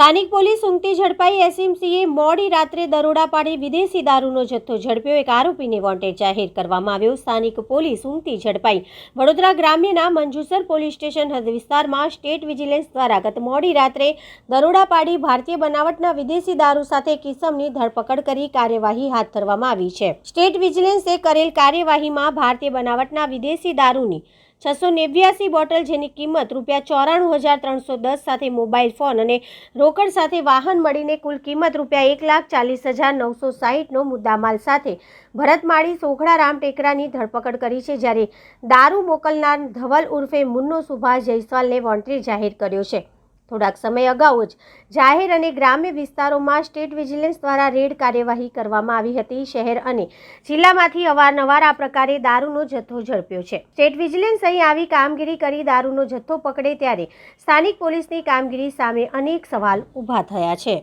સ્થાનિક પોલીસ ઊંઘતી ઝડપાઈ એસએમસીએ મોડી રાત્રે દરોડા પાડી વિદેશી દારૂનો જથ્થો ઝડપ્યો. એક આરોપીને વોન્ટેડ જાહેર કરવામાં આવ્યો. સ્થાનિક પોલીસ ઊંઘતી ઝડપાઈ. વડોદરા ગ્રામ્યના મંજુસર પોલીસ સ્ટેશન હદ વિસ્તારમાં સ્ટેટ વિજિલન્સ દ્વારા ગત મોડી રાત્રે દરોડા પાડી ભારતીય બનાવટના વિદેશી દારૂ સાથે કિસમની ધરપકડ કરી કાર્યવાહી હાથ ધરવામાં આવી છે. સ્ટેટ વિજિલન્સે કરેલ કાર્યવાહીમાં ભારતીય બનાવટના વિદેશી દારૂની છસો નેવ્યાસી બોટલ જેની કિંમત રૂપિયા ચોરાણું હજાર ત્રણસો દસ સાથે મોબાઈલ ફોન અને રોકડ સાથે વાહન મળીને કુલ કિંમત રૂપિયા એક લાખ ચાલીસ હજાર નવસો સાહીઠનો મુદ્દામાલ સાથે ભરતમાળી સોખડા રામ ટેકરાની ધરપકડ કરી છે, જ્યારે દારૂ મોકલનાર ધવલ ઉર્ફે મુન્નો સુભાષ જયસ્વાલને વોન્ટેડ જાહેર કર્યો છે. થોડાક સમય અગાઉ જ જાહેર અને ગ્રામ્ય વિસ્તારોમાં સ્ટેટ વિજિલન્સ દ્વારા રેડ કાર્યવાહી કરવામાં આવી હતી. શહેર અને જિલ્લામાંથી અવારનવાર આ પ્રકારે દારૂનો જથ્થો ઝડપ્યો છે. સ્ટેટ વિજિલન્સ અહીં આવી કામગીરી કરી દારૂનો જથ્થો પકડે ત્યારે સ્થાનિક પોલીસની કામગીરી સામે અનેક સવાલ ઊભા થયા છે.